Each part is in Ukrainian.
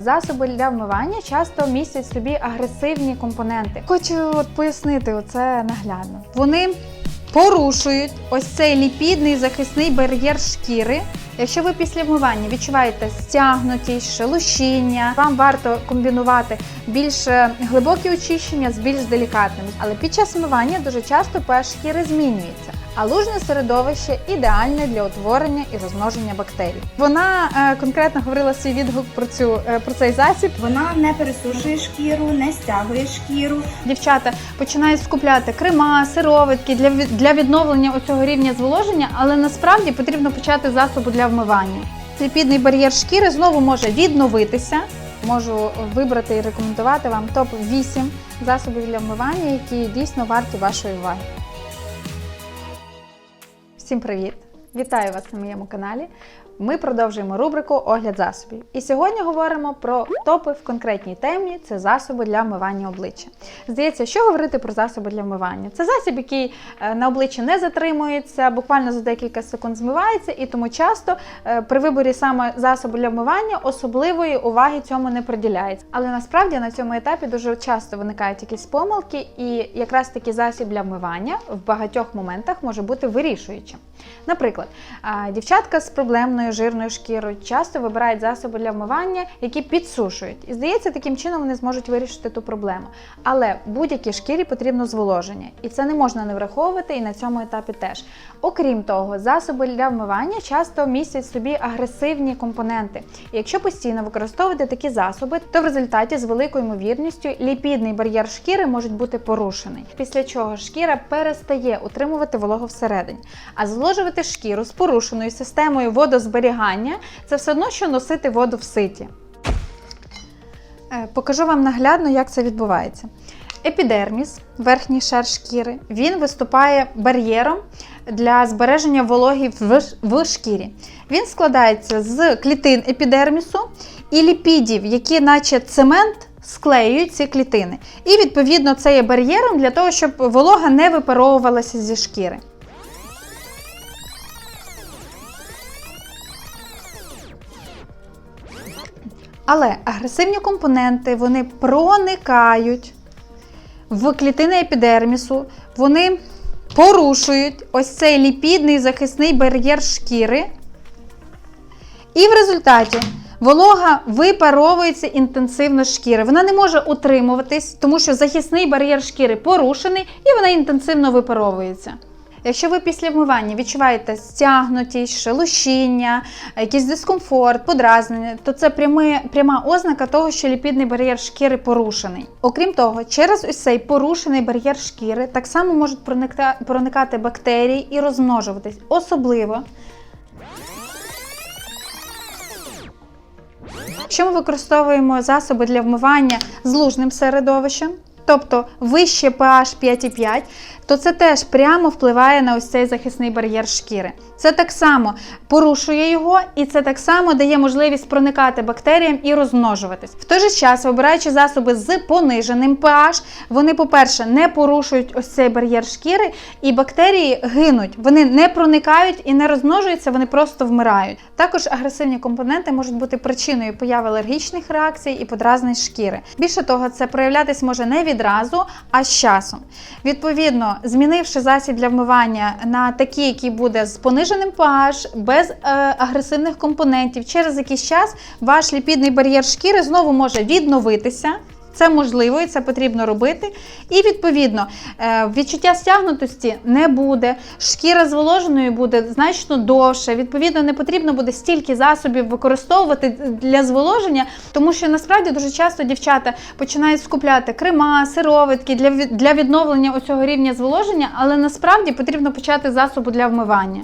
Засоби для вмивання часто містять в собі агресивні компоненти. Хочу от пояснити оце наглядно. Вони порушують ось цей ліпідний захисний бар'єр шкіри. Якщо ви після вмивання відчуваєте стягнутість, шелушіння, вам варто комбінувати більш е, глибокі очищення з більш делікатними. Але під час вмивання дуже часто pH шкіри змінюється. А лужне середовище ідеальне для утворення і розмноження бактерій. Вона е, конкретно говорила свій відгук про цю е, про цей засіб. Вона не пересушує шкіру, не стягує шкіру. Дівчата починають скупляти крема, сироватки для, для відновлення оцього рівня зволоження, але насправді потрібно почати засобу для вмивання. Ліпідний бар'єр шкіри знову може відновитися. Можу вибрати і рекомендувати вам топ 8 засобів для вмивання, які дійсно варті вашої уваги. Всім привіт! Вітаю вас на моєму каналі. Ми продовжуємо рубрику Огляд засобів. І сьогодні говоримо про топи в конкретній темі це засоби для вмивання обличчя. Здається, що говорити про засоби для вмивання? Це засіб, який е, на обличчі не затримується, буквально за декілька секунд змивається, і тому часто е, при виборі саме засобу для вмивання особливої уваги цьому не приділяється. Але насправді на цьому етапі дуже часто виникають якісь помилки, і якраз таки засіб для вмивання в багатьох моментах може бути вирішуючим. Наприклад, дівчатка з проблемною жирною шкірою часто вибирають засоби для вмивання, які підсушують. І здається, таким чином вони зможуть вирішити ту проблему. Але будь-якій шкірі потрібно зволоження, і це не можна не враховувати і на цьому етапі теж. Окрім того, засоби для вмивання часто містять собі агресивні компоненти. І якщо постійно використовувати такі засоби, то в результаті з великою ймовірністю ліпідний бар'єр шкіри може бути порушений, після чого шкіра перестає утримувати вологу всередині. А зволожувати шкіру з порушеною системою водозберігання це все одно, що носити воду в ситі. Е, Покажу вам наглядно, як це відбувається. Епідерміс, верхній шар шкіри, він виступає бар'єром для збереження вологи в, в шкірі. Він складається з клітин епідермісу і ліпідів, які, наче цемент, склеюють ці клітини. І відповідно це є бар'єром для того, щоб волога не випаровувалася зі шкіри. Але агресивні компоненти вони проникають в клітини епідермісу, вони порушують ось цей ліпідний захисний бар'єр шкіри. І в результаті волога випаровується інтенсивно шкіри. Вона не може утримуватись, тому що захисний бар'єр шкіри порушений і вона інтенсивно випаровується. Якщо ви після вмивання відчуваєте стягнутість, шелушіння, якийсь дискомфорт, подразнення, то це прями, пряма ознака того, що ліпідний бар'єр шкіри порушений. Окрім того, через ось цей порушений бар'єр шкіри так само можуть проникати бактерії і розмножуватись. Особливо Якщо ми використовуємо засоби для вмивання з лужним середовищем, тобто вище pH 5,5, то це теж прямо впливає на ось цей захисний бар'єр шкіри. Це так само порушує його, і це так само дає можливість проникати бактеріям і розмножуватись. В той же час, вибираючи засоби з пониженим pH, вони, по-перше, не порушують ось цей бар'єр шкіри, і бактерії гинуть. Вони не проникають і не розмножуються, вони просто вмирають. Також агресивні компоненти можуть бути причиною появи алергічних реакцій і подразнень шкіри. Більше того, це проявлятись може не відразу, а з часом. Відповідно, змінивши засіб для вмивання на такий, який буде з пониженим pH, без е, агресивних компонентів, через якийсь час ваш ліпідний бар'єр шкіри знову може відновитися. Це можливо і це потрібно робити. І відповідно е, відчуття стягнутості не буде. Шкіра зволоженою буде значно довше. Відповідно, не потрібно буде стільки засобів використовувати для зволоження, тому що насправді дуже часто дівчата починають скупляти крема, сироватки для, для відновлення оцього рівня зволоження, але насправді потрібно почати засобу для вмивання.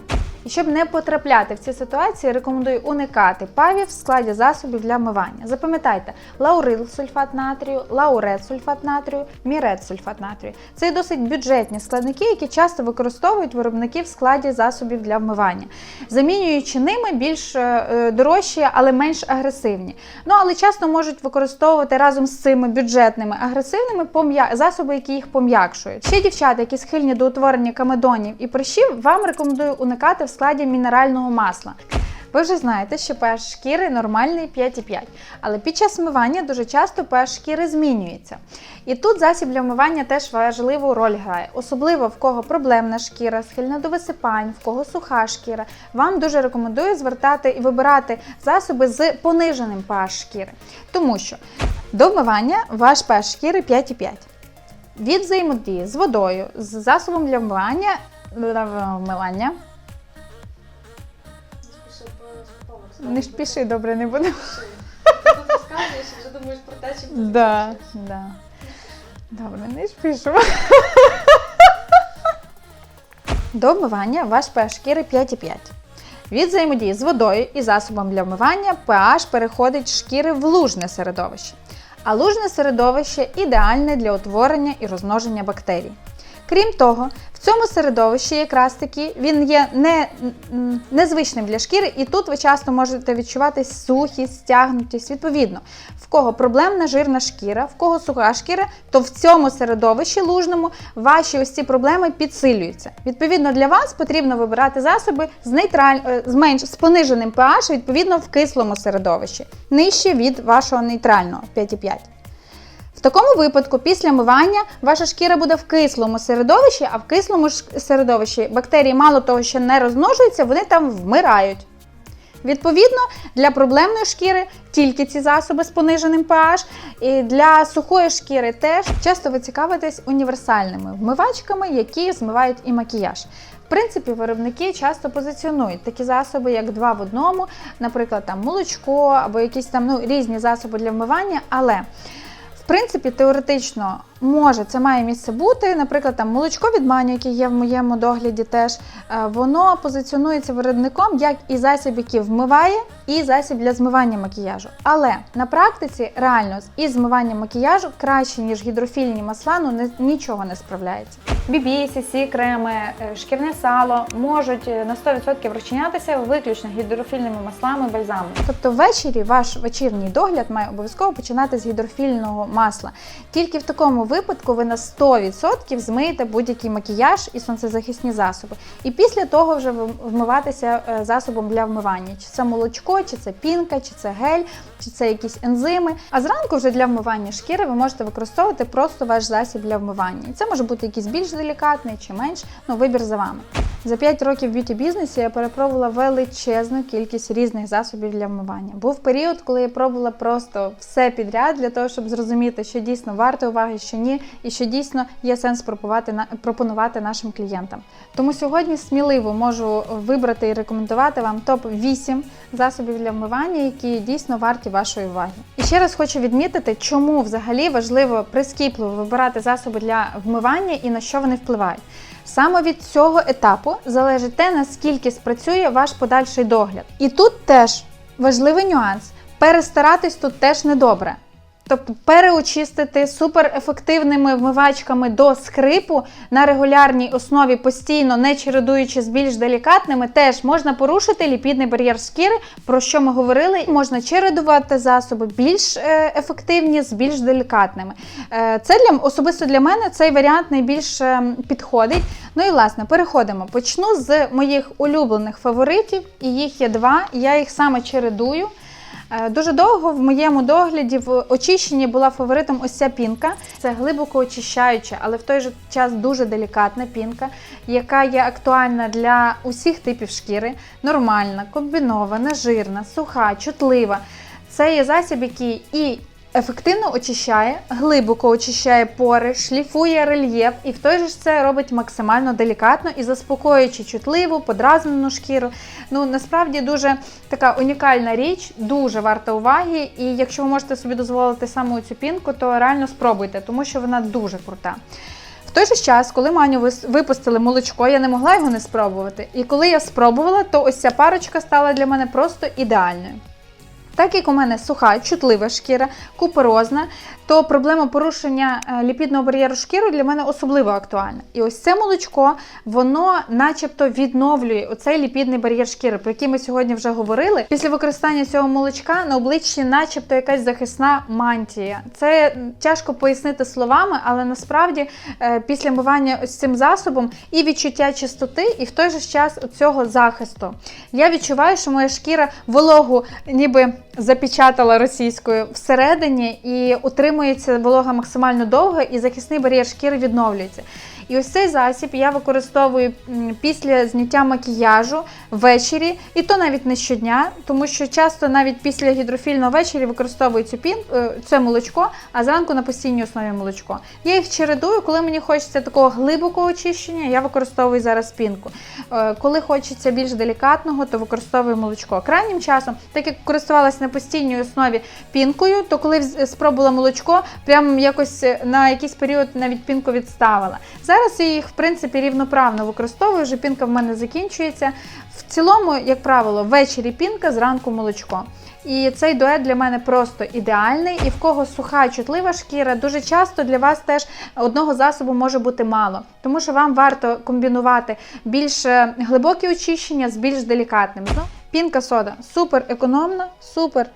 І щоб не потрапляти в ці ситуації, рекомендую уникати павів в складі засобів для вмивання. Запам'ятайте, лаурил сульфат натрію, лаурет сульфат натрію, мірет сульфат натрію. Це досить бюджетні складники, які часто використовують виробники в складі засобів для вмивання, замінюючи ними більш е, е, дорожчі, але менш агресивні. Ну але часто можуть використовувати разом з цими бюджетними агресивними засоби, які їх пом'якшують. Ще дівчата, які схильні до утворення камедонів і прищів, вам рекомендую уникати в складі мінерального масла. Ви вже знаєте, що pH шкіри нормальний 5,5, але під час вмивання дуже часто pH шкіри змінюється. І тут засіб для вмивання теж важливу роль грає, особливо в кого проблемна шкіра, схильна до висипань, в кого суха шкіра. Вам дуже рекомендую звертати і вибирати засоби з пониженим pH шкіри, тому що до вмивання ваш pH шкіри 5,5. Від взаємодії з водою, з засобом для вмивання, вмивання не спіши, добре не буде. Ти розказуєш і вже думаєш про те, чим ти Да, да. Добре, не спішу. До вмивання ваш pH шкіри 5,5. Від взаємодії з водою і засобом для вмивання pH переходить шкіри в лужне середовище. А лужне середовище ідеальне для утворення і розмноження бактерій. Крім того, в цьому середовищі якраз таки він є не, незвичним для шкіри, і тут ви часто можете відчувати сухість, стягнутість. Відповідно, в кого проблемна жирна шкіра, в кого суха шкіра, то в цьому середовищі лужному ваші ось ці проблеми підсилюються. Відповідно, для вас потрібно вибирати засоби з нейтраль... е, з менш з пониженим pH, відповідно в кислому середовищі, нижче від вашого нейтрального 5,5. В такому випадку, після мивання, ваша шкіра буде в кислому середовищі, а в кислому середовищі бактерії мало того, що не розмножуються, вони там вмирають. Відповідно, для проблемної шкіри тільки ці засоби з пониженим pH. І для сухої шкіри теж часто ви цікавитесь універсальними вмивачками, які змивають і макіяж. В принципі, виробники часто позиціонують такі засоби, як два в одному, наприклад, там молочко або якісь там ну, різні засоби для вмивання, але принципі, теоретично може це має місце бути. Наприклад, там молочко від Маню, яке є в моєму догляді, теж е, воно позиціонується виробником як і засіб, який вмиває, і засіб для змивання макіяжу. Але на практиці реально із змиванням макіяжу краще ніж гідрофільні масла, ну не, нічого не справляється. BB, CC креми, е, шкірне сало можуть е, на 100% розчинятися виключно гідрофільними маслами, бальзамами. Тобто ввечері ваш вечірній догляд має обов'язково починати з гідрофільного масла. Тільки в такому випадку ви на 100% змиєте будь-який макіяж і сонцезахисні засоби. І після того вже вмиватися е, засобом для вмивання. Чи це молочко, чи це пінка, чи це гель, чи це якісь ензими. А зранку вже для вмивання шкіри ви можете використовувати просто ваш засіб для вмивання. І це може бути якийсь більш делікатний чи менш, ну вибір за вами. За 5 років в б'юті бізнесі я перепробувала величезну кількість різних засобів для вмивання. Був період, коли я пробувала просто все підряд для того, щоб зрозуміти, що дійсно варто уваги, що ні, і що дійсно є сенс пропонувати, на- нашим клієнтам. Тому сьогодні сміливо можу вибрати і рекомендувати вам топ 8 засобів для вмивання, які дійсно варті вашої уваги. І ще раз хочу відмітити, чому взагалі важливо прискіпливо вибирати засоби для вмивання і на що вони впливають. Саме від цього етапу залежить те, наскільки спрацює ваш подальший догляд. І тут теж важливий нюанс: перестаратись тут теж недобре. Тобто переочистити суперефективними вмивачками до скрипу на регулярній основі, постійно не чередуючи з більш делікатними, теж можна порушити ліпідний бар'єр шкіри, про що ми говорили. Можна чередувати засоби більш е, ефективні з більш делікатними. Е, Це для особисто для мене цей варіант найбільш е, підходить. Ну і власне переходимо. Почну з моїх улюблених фаворитів, і їх є два. Я їх саме чередую. Е, Дуже довго в моєму догляді в очищенні була фаворитом ось ця пінка. Це глибоко очищаюча, але в той же час дуже делікатна пінка, яка є актуальна для усіх типів шкіри. Нормальна, комбінована, жирна, суха, чутлива. Це є засіб, який і ефективно очищає, глибоко очищає пори, шліфує рельєф, і в той же ж це робить максимально делікатно і заспокоюючи чутливу, подразнену шкіру. Ну насправді дуже така унікальна річ, дуже варта уваги. І якщо ви можете собі дозволити саме цю пінку, то реально спробуйте, тому що вона дуже крута. В той же час, коли Маню випустили молочко, я не могла його не спробувати. І коли я спробувала, то ось ця парочка стала для мене просто ідеальною. Так як у мене суха, чутлива шкіра, куперозна, то проблема порушення е, ліпідного бар'єру шкіри для мене особливо актуальна. І ось це молочко, воно начебто відновлює оцей ліпідний бар'єр шкіри, про який ми сьогодні вже говорили. Після використання цього молочка на обличчі, начебто, якась захисна мантія. Це тяжко пояснити словами, але насправді е, після мивання ось цим засобом і відчуття чистоти, і в той же час цього захисту. Я відчуваю, що моя шкіра вологу ніби запечатала російською всередині і утримується волога максимально довго, і захисний бар'єр шкіри відновлюється. І ось цей засіб я використовую після зняття макіяжу ввечері, і то навіть не щодня, тому що часто навіть після гідрофільного ввечері використовую цю пін, е, це молочко, а зранку на постійній основі молочко. Я їх чередую, коли мені хочеться такого глибокого очищення, я використовую зараз пінку. Е, Коли хочеться більш делікатного, то використовую молочко. Крайнім часом, так як користувалася на постійній основі пінкою, то коли спробувала молочко, прям якось е, на якийсь період навіть пінку відставила. Зараз я їх в принципі рівноправно використовую. Вже пінка в мене закінчується. В цілому, як правило, ввечері пінка, зранку молочко. І цей дует для мене просто ідеальний. І в кого суха, чутлива шкіра, дуже часто для вас теж одного засобу може бути мало, тому що вам варто комбінувати більш е, глибокі очищення з більш делікатним. Ну, пінка сода супер економна, супер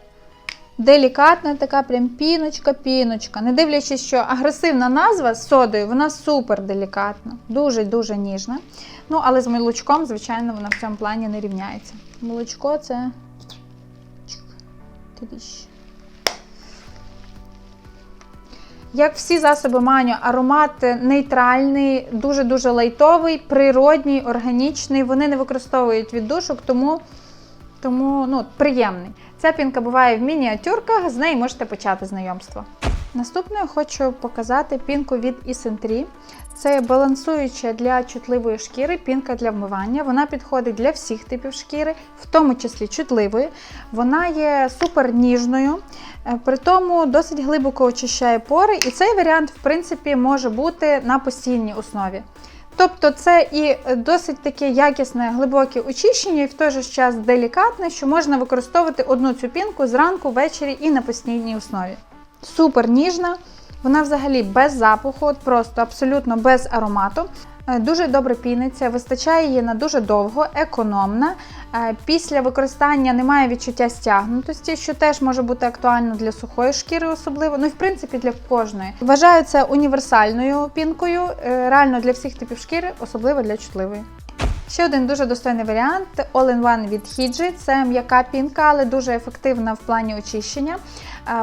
делікатна, така прям піночка-піночка. Не дивлячись, що агресивна назва з содою, вона супер делікатна, дуже-дуже ніжна. Ну, але з молочком, звичайно, вона в цьому плані не рівняється. Молочко це. Як всі засоби маню, аромат нейтральний, дуже-дуже лайтовий, природній, органічний. Вони не використовують віддушок, тому, тому ну, приємний. Ця пінка буває в мініатюрках, з неї можете почати знайомство. Наступною хочу показати пінку від Ісентрі. Це балансуюча для чутливої шкіри пінка для вмивання. Вона підходить для всіх типів шкіри, в тому числі чутливої. Вона є супер ніжною, е, при тому досить глибоко очищає пори, і цей варіант, в принципі, може бути на постійній основі. Тобто це і досить таке якісне глибоке очищення, і в той же час делікатне, що можна використовувати одну цю пінку зранку, ввечері і на постійній основі. Супер ніжна, вона взагалі без запаху, от просто абсолютно без аромату. Е, Дуже добре піниться, вистачає її на дуже довго, економна. Е, Після використання немає відчуття стягнутості, що теж може бути актуально для сухої шкіри, особливо, ну і в принципі для кожної. Вважаю це універсальною пінкою, е, реально для всіх типів шкіри, особливо для чутливої. Ще один дуже достойний варіант All-in-One від Hiji. Це м'яка пінка, але дуже ефективна в плані очищення.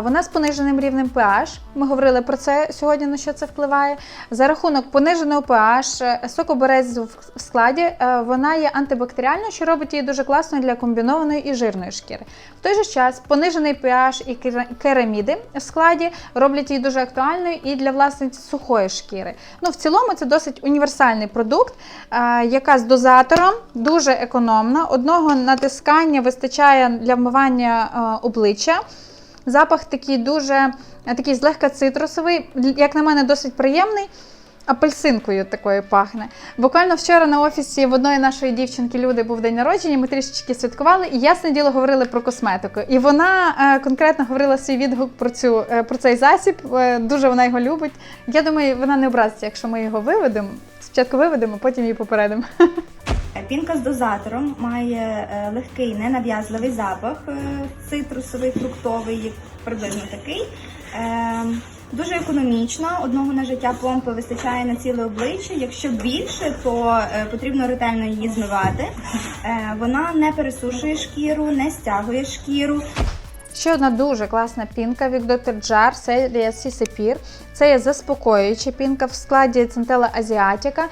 Вона з пониженим рівнем pH. Ми говорили про це сьогодні, на що це впливає. За рахунок пониженого pH, е, сокоберезу в складі, е, вона є антибактеріальною, що робить її дуже класною для комбінованої і жирної шкіри. В той же час понижений pH і кераміди в складі роблять її дуже актуальною і для власне сухої шкіри. Ну, в цілому це досить універсальний продукт, е, яка з дозатором дуже економна. Одного натискання вистачає для вмивання обличчя. Запах такий дуже е, такий злегка цитрусовий, як на мене, досить приємний. Апельсинкою такою пахне. Буквально вчора на офісі в одної нашої дівчинки люди був день народження, ми трішечки святкували, і ясне діло говорили про косметику. І вона е, конкретно говорила свій відгук про цю е, про цей засіб. Е, дуже вона його любить. Я думаю, вона не образиться, якщо ми його виведемо. Спочатку виведемо, потім її попередимо. Пінка з дозатором має е, легкий ненав'язливий запах, е, цитрусовий, фруктовий, приблизно такий. Е, Дуже економічно, одного на життя помпи вистачає на ціле обличчя. Якщо більше, то потрібно ретельно її змивати. Вона не пересушує шкіру, не стягує шкіру. Ще одна дуже класна пінка від Dr. Jar, серія Сісепір. Це є заспокоююча пінка в складі центела азіатіка, е,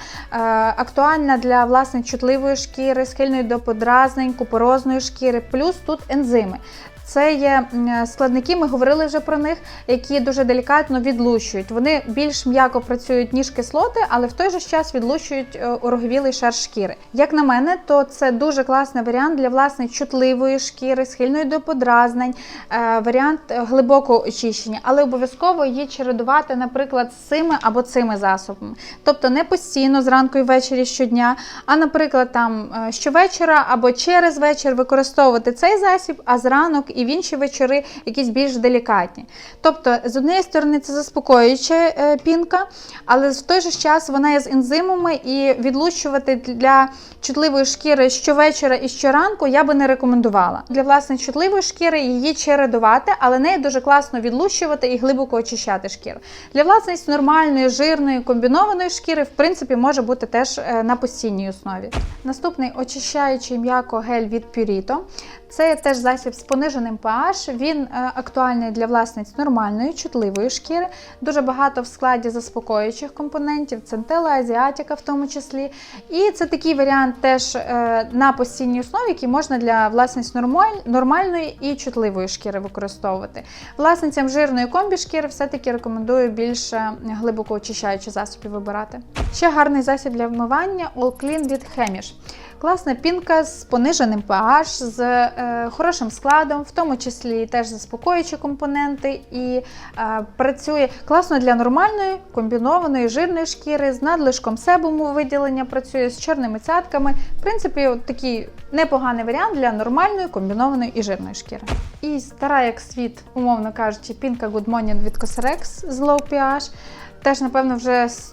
актуальна для власне чутливої шкіри, схильної до подразнень, купорозної шкіри, плюс тут ензими. Це є складники, ми говорили вже про них, які дуже делікатно відлущують. Вони більш м'яко працюють, ніж кислоти, але в той же час відлущують е, ороговілий шар шкіри. Як на мене, то це дуже класний варіант для власне чутливої шкіри, схильної до подразнень, е, варіант е, глибокого очищення, але обов'язково її чередувати, наприклад, з цими або цими засобами. Тобто не постійно зранку і ввечері щодня, а, наприклад, там е, щовечора або через вечір використовувати цей засіб, а зранок і в інші вечори якісь більш делікатні. Тобто, з однієї сторони, це заспокоююча е, пінка, але в той же час вона є з ензимами, і відлущувати для чутливої шкіри щовечора і щоранку я би не рекомендувала. Для власне чутливої шкіри її чередувати, але нею дуже класно відлущувати і глибоко очищати шкіру. Для власне нормальної, жирної, комбінованої шкіри, в принципі, може бути теж е, на постійній основі. Наступний очищаючий м'яко гель від Purito. Це теж засіб з пониженим pH. Він е, актуальний для власниць нормальної, чутливої шкіри. Дуже багато в складі заспокоюючих компонентів, центела, азіатіка в тому числі. І це такий варіант теж е, на постійній основі, який можна для власниць нормаль- нормальної і чутливої шкіри використовувати. Власницям жирної комбі шкіри все-таки рекомендую більше глибоко очищаючі засоби вибирати. Ще гарний засіб для вмивання All Clean від Hemish. Класна пінка з пониженим pH, з е, хорошим складом, в тому числі теж заспокоюючі компоненти, і е, працює класно для нормальної комбінованої жирної шкіри, з надлишком себуму виділення працює, з чорними цятками. В принципі, такий непоганий варіант для нормальної комбінованої і жирної шкіри. І стара як світ, умовно кажучи, пінка Good Morning від Cosrx з Low pH. Теж, напевно, вже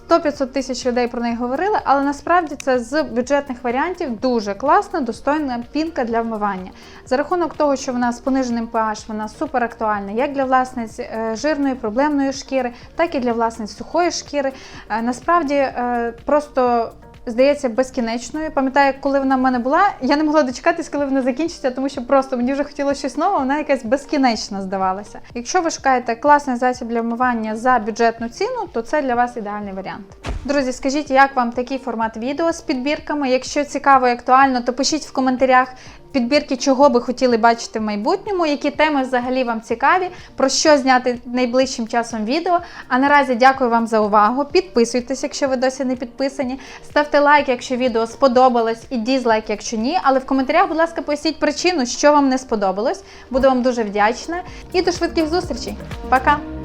100-500 тисяч людей про неї говорили, але насправді це з бюджетних варіантів дуже класна, достойна пінка для вмивання. За рахунок того, що вона з пониженим pH, вона супер актуальна як для власниць е, жирної, проблемної шкіри, так і для власниць сухої шкіри. Е, Насправді е, просто. Здається, безкінечною. Пам'ятаю, коли вона в мене була, я не могла дочекатись, коли вона закінчиться, тому що просто мені вже хотілося щось нове, вона якась безкінечна здавалася. Якщо ви шукаєте класний засіб для вмивання за бюджетну ціну, то це для вас ідеальний варіант. Друзі, скажіть, як вам такий формат відео з підбірками? Якщо цікаво і актуально, то пишіть в коментарях підбірки, чого би хотіли бачити в майбутньому, які теми взагалі вам цікаві, про що зняти найближчим часом відео. А наразі дякую вам за увагу. Підписуйтесь, якщо ви досі не підписані. Ставте лайк, якщо відео сподобалось, і дізлайк, якщо ні. Але в коментарях, будь ласка, поясніть причину, що вам не сподобалось. Буду вам дуже вдячна. І до швидких зустрічей. Пока!